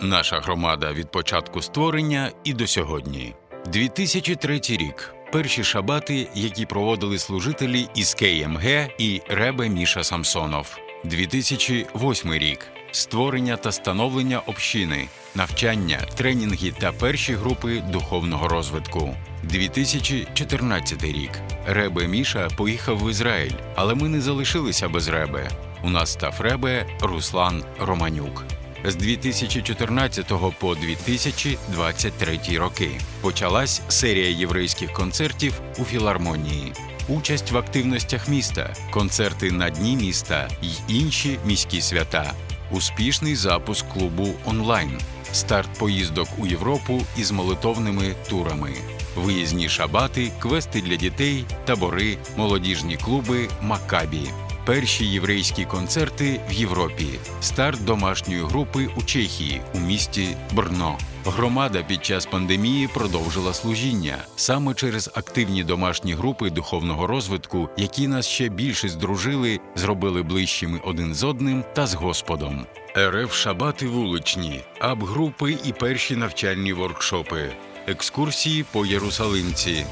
Наша громада від початку створення і до сьогодні. 2003 рік. Перші шабати, які проводили служителі із КМГ і Ребе Міша Самсонов. 2008 рік. Створення та становлення общини, навчання, тренінги та перші групи духовного розвитку. 2014 рік. Ребе Міша поїхав в Ізраїль, але ми не залишилися без Ребе. У нас став Ребе Руслан Романюк. З 2014 по 2023 роки почалась серія єврейських концертів у філармонії. Участь в активностях міста, концерти на дні міста й інші міські свята. Успішний запуск клубу онлайн, старт поїздок у Європу із молитовними турами, виїзні шабати, квести для дітей, табори, молодіжні клуби Макабі. Перші єврейські концерти в Європі, старт домашньої групи у Чехії у місті Брно. Громада під час пандемії продовжила служіння саме через активні домашні групи духовного розвитку, які нас ще більше здружили, зробили ближчими один з одним та з Господом. РФ Шабати вуличні, аб-групи і перші навчальні воркшопи, екскурсії по Єрусалимці.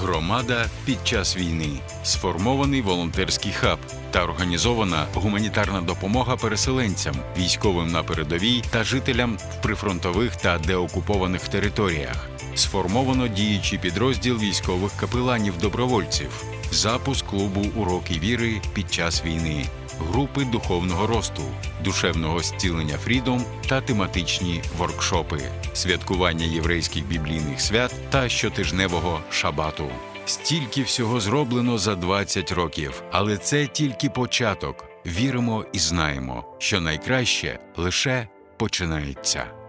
Громада під час війни, сформований волонтерський хаб та організована гуманітарна допомога переселенцям, військовим на передовій та жителям в прифронтових та деокупованих територіях. Сформовано діючий підрозділ військових капеланів добровольців, запуск клубу Уроки віри під час війни, групи духовного росту, душевного зцілення Фрідом та тематичні воркшопи, святкування єврейських біблійних свят та щотижневого шабату. Стільки всього зроблено за 20 років, але це тільки початок. Віримо і знаємо, що найкраще лише починається.